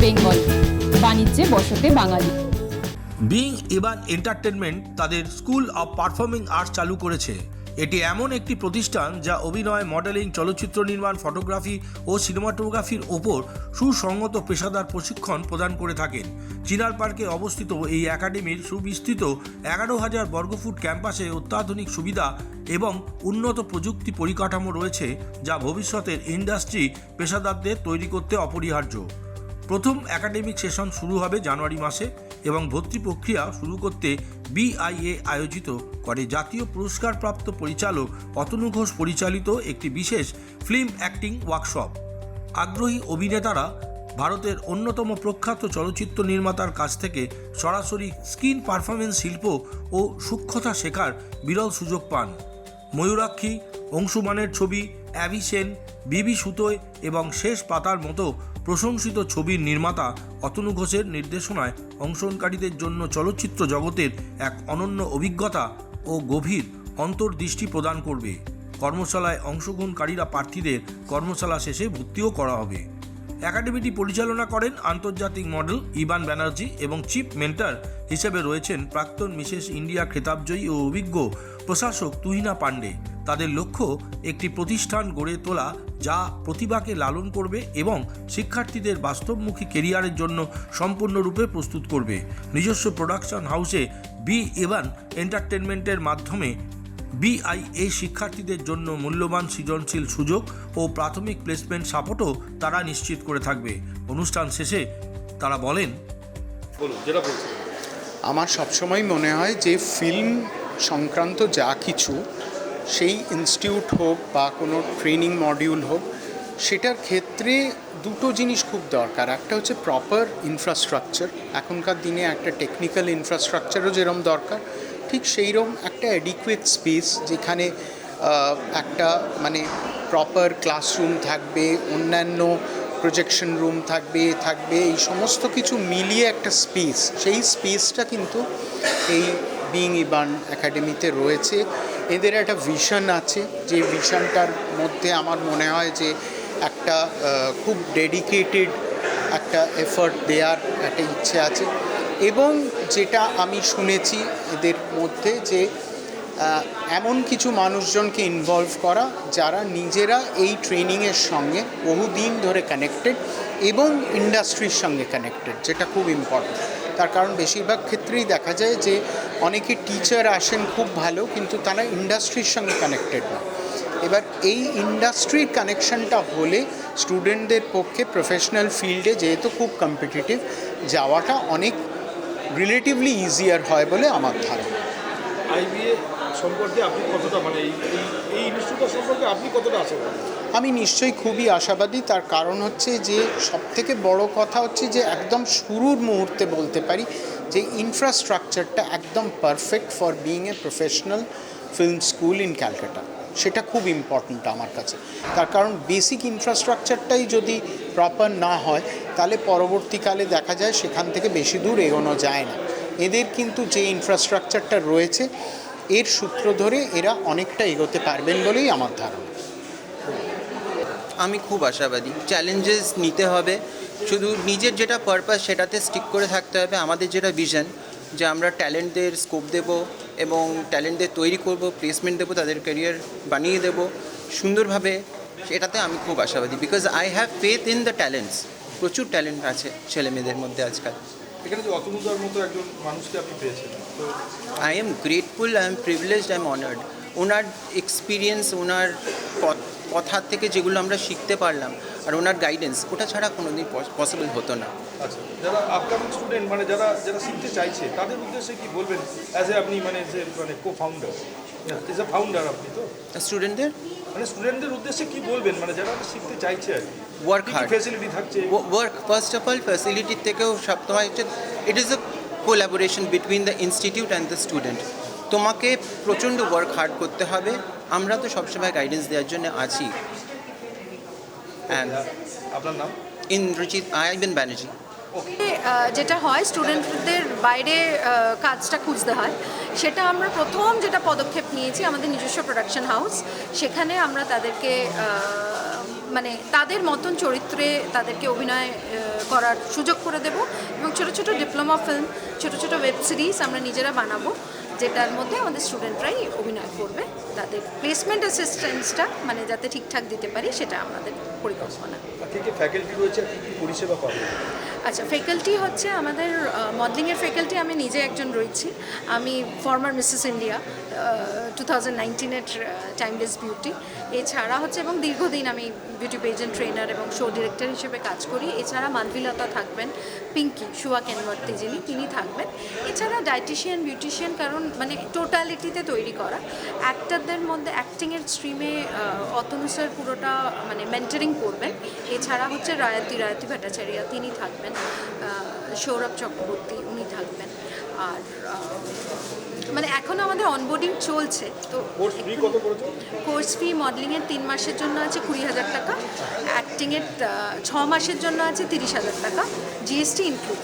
বেঙ্গল। বাণিজ্যে বসতে বাঙালি। বিং ইবান এন্টারটেনমেন্ট তাদের স্কুল অব পারফর্মিং আর্টস চালু করেছে। এটি এমন একটি প্রতিষ্ঠান যা অভিনয়, মডেলিং, চলচ্চিত্র নির্মাণ, ফটোগ্রাফি ও সিনেমাটোগ্রাফির ওপর সুসংগত পেশাদার প্রশিক্ষণ প্রদান করে থাকেন। চিনার পার্কে অবস্থিত এই একাডেমির সুবিস্তৃত এগারো হাজার বর্গফুট ক্যাম্পাসে অত্যাধুনিক সুবিধা এবং উন্নত প্রযুক্তি পরিকাঠামো রয়েছে যা ভবিষ্যতের ইন্ডাস্ট্রি পেশাদারদের তৈরি করতে অপরিহার্য। প্রথম একাডেমিক সেশন শুরু হবে জানুয়ারি মাসে এবং ভর্তি প্রক্রিয়া শুরু করতে বিআইএ আয়োজিত করে। জাতীয় পুরস্কারপ্রাপ্ত পরিচালক অতনু ঘোষ পরিচালিত একটি বিশেষ ফিল্ম অ্যাক্টিং ওয়ার্কশপ। আগ্রহী অভিনেতারা ভারতের অন্যতম প্রখ্যাত চলচ্চিত্র নির্মাতার কাছ থেকে সরাসরি স্ক্রিন পারফরমেন্স শিল্প ও সূক্ষ্মতা শেখার বিরল সুযোগ পান। ময়ূরাক্ষী, অংশুমানের ছবি, অ্যাভিসেন, বিবি সুতোয় এবং শেষ পাতার মতো প্রশংসিত ছবির নির্মাতা অতনু ঘোষের নির্দেশনায় অংশগ্রহণকারীদের জন্য চলচ্চিত্র জগতের এক অনন্য অভিজ্ঞতা ও গভীর অন্তর্দৃষ্টি প্রদান করবে। কর্মশালায় অংশগ্রহণকারীরা প্রার্থীদের কর্মশালা শেষে ভর্তিও করা হবে। একাডেমিটি পরিচালনা করেন আন্তর্জাতিক মডেল ইবান ব্যানার্জি এবং চিফ মেন্টার হিসেবে রয়েছেন প্রাক্তন মিসেস ইন্ডিয়া খেতাবজয়ী ও অভিজ্ঞ প্রশাসক তুহিনা পান্ডে তাদের লক্ষ্য একটি প্রতিষ্ঠান গড়ে তোলা যা প্রতিভাকে লালন করবে এবং শিক্ষার্থীদের বাস্তবমুখী কেরিয়ারের জন্য সম্পূর্ণরূপে প্রস্তুত করবে। নিজস্ব প্রোডাকশন হাউসে বি ইভান এন্টারটেনমেন্টের মাধ্যমে বিআইএ শিক্ষার্থীদের জন্য মূল্যবান সৃজনশীল সুযোগ ও প্রাথমিক প্লেসমেন্ট সাপোর্টও তারা নিশ্চিত করে থাকবে। অনুষ্ঠান শেষে তারা বলেন বলুন যেটা বলছিলেন আমার সবসময় মনে হয় যে ফিল্ম সংক্রান্ত যা কিছু সেই ইনস্টিটিউট হোক বা কোনো ট্রেনিং মডিউল হোক, সেটার ক্ষেত্রে দুটো জিনিস খুব দরকার। একটা হচ্ছে প্রপার ইনফ্রাস্ট্রাকচার এখনকার দিনে একটা টেকনিক্যাল ইনফ্রাস্ট্রাকচারও যেরকম দরকার, ঠিক সেইরকম একটা অ্যাডিকুয়েট স্পেস যেখানে একটা মানে প্রপার ক্লাসরুম থাকবে, অন্যান্য প্রজেকশন রুম থাকবে থাকবে, এই সমস্ত কিছু মিলিয়ে একটা স্পেস সেই স্পেসটা কিন্তু এই বিং ইবান একাডেমিতে রয়েছে। এদের একটা ভিশন আছে, যে ভিশনটার মধ্যে আমার মনে হয় যে একটা খুব ডেডিকেটেড একটা এফর্ট দেওয়ার একটা ইচ্ছে আছে। এবং যেটা আমি শুনেছি এদের মধ্যে যে এমন কিছু মানুষজনকে ইনভলভ করা, যারা নিজেরা এই ট্রেনিংয়ের সঙ্গে বহুদিন ধরে কানেক্টেড এবং ইন্ডাস্ট্রির সঙ্গে কানেক্টেড যেটা খুব ইম্পর্ট্যান্ট তার কারণ বেশিরভাগ ক্ষেত্রেই দেখা যায় যে অনেকে টিচার আসেন খুব ভালো, কিন্তু তারা ইন্ডাস্ট্রির সঙ্গে কানেক্টেড না। এবার এই ইন্ডাস্ট্রির কানেকশনটা হলে স্টুডেন্টদের পক্ষে প্রফেশনাল ফিল্ডে যেহেতু খুব কম্পিটিটিভ যাওয়াটা অনেক রিলেটিভলি ইজিয়ার হয় বলে আমার ধারণা। আইবিএ সম্পর্কে আপনি কতটা মানে এই এই সম্পর্কে আপনি কতটা আশাবাদী? আমি নিশ্চয়ই খুবই আশাবাদী। তার কারণ হচ্ছে যে সবথেকে বড় কথা হচ্ছে যে একদম শুরুর মুহূর্তে বলতে পারি যে ইনফ্রাস্ট্রাকচারটা একদম perfect for being a professional film school in Calcutta সেটা খুব ইম্পর্ট্যান্ট আমার কাছে। তার কারণ বেসিক ইনফ্রাস্ট্রাকচারটাই যদি প্রপার না হয়, তাহলে পরবর্তীকালে দেখা যায় সেখান থেকে বেশি দূর এগোনো যায় না। এদের কিন্তু যে ইনফ্রাস্ট্রাকচারটা রয়েছে, এর সূত্র ধরে এরা অনেকটা এগোতে পারবেন বলেই আমার ধারণা। আমি খুব আশাবাদী। চ্যালেঞ্জেস নিতে হবে। শুধু নিজের যেটা পারপাস সেটাতে স্টিক করে থাকতে হবে। আমাদের যেটা ভিশন যে আমরা ট্যালেন্টদের স্কোপ দেব এবং ট্যালেন্টদের তৈরি করব প্লেসমেন্ট দেবো, তাদের ক্যারিয়ার বানিয়ে দেব। সুন্দরভাবে সেটাতে আমি খুব আশাবাদী। Because I have faith in the talents প্রচুর ট্যালেন্ট আছে ছেলে মেয়েদের মধ্যে আজকাল। এখানে যে অতনুদার মতো একজন মানুষকে আপনি পেয়েছেন তো I am grateful I am privileged I am honoured owner experience ওনার কথার থেকে যেগুলো আমরা শিখতে পারলাম আর ওনার গাইডেন্স ওটা ছাড়া কোনো কোনোদিন পসিবল হতো না। আচ্ছা যারা আপকামিং স্টুডেন্ট মানে যারা যারা শিখতে চাইছে তাদের উদ্দেশ্যে কি বলবেন? অ্যাজ এ আপনি মানে যে মানে cofounder is a founder আপনি তো? স্টুডেন্টদের মানে স্টুডেন্টদের উদ্দেশ্যে কি বলবেন? মানে যারা শিখতে চাইছে আর কি। ওয়ার্ক হার্ড ফেসিলিটি থাকছে? ওয়ার্ক ফার্স্ট অফ অল ফ্যাসিলিটির থেকেও সবসময় হচ্ছে it is a collaboration between the institute and the student তোমাকে প্রচণ্ড ওয়ার্ক হার্ড করতে হবে। আমরা তো সবসময় গাইডেন্স দেওয়ার জন্য আছি। অ্যান্ড আপনার নাম? ইন্দ্রজিৎ আইবেন ব্যানার্জি। যেটা হয় স্টুডেন্টদের বাইরে কাজটা খুঁজতে হয়। সেটা আমরা প্রথম যেটা পদক্ষেপ নিয়েছি, আমাদের নিজস্ব প্রোডাকশন হাউস সেখানে আমরা তাদেরকে মানে তাদের মতন চরিত্রে তাদেরকে অভিনয় করার সুযোগ করে দেব এবং ছোট ছোট ডিপ্লোমা ফিল্ম ছোট ছোট ওয়েব সিরিজ আমরা নিজেরা বানাবো, যেটার মধ্যে আমাদের স্টুডেন্টরাই অভিনয় করবে। তাদের প্লেসমেন্ট অ্যাসিস্ট্যান্সটা মানে যাতে ঠিকঠাক দিতে পারি, সেটা আমাদের পরিকল্পনা। ফ্যাকাল্টি রয়েছে পরিষেবা পাবে? আচ্ছা ফ্যাকাল্টি হচ্ছে আমাদের মডেলিংয়ের ফ্যাকাল্টি আমি নিজে একজন রয়েছি। আমি former Mrs India two thousand নাইনটিনের timeless beauty এছাড়া হচ্ছে এবং দীর্ঘদিন আমি বিউটি পেজেন্ট ট্রেনার এবং শো ডিরেক্টর হিসেবে কাজ করি। এছাড়া মানবিলতা থাকবেন, পিঙ্কি, সুয়া কেনবর্তী যিনি, তিনি থাকবেন। এছাড়া ডায়েটিশিয়ান বিউটিশিয়ান কারণ মানে টোটালিটিতে তৈরি করা। অ্যাক্টারদের মধ্যে অ্যাক্টিংয়ের স্ট্রিমে অতনু পুরোটা মানে মেন্টারিং করবেন। এছাড়া হচ্ছে রায়াতি রায়াতি ভট্টাচার্য, তিনি থাকবেন। সৌরভ চক্রবর্তী, উনি থাকবেন। আর মানে এখন আমাদের অনবোর্ডিং চলছে। তো কোর্স ফি মডেলিংয়ের তিন মাসের জন্য আছে কুড়ি হাজার টাকা। অ্যাক্টিংয়ের ছ মাসের জন্য আছে তিরিশ হাজার টাকা। GST include.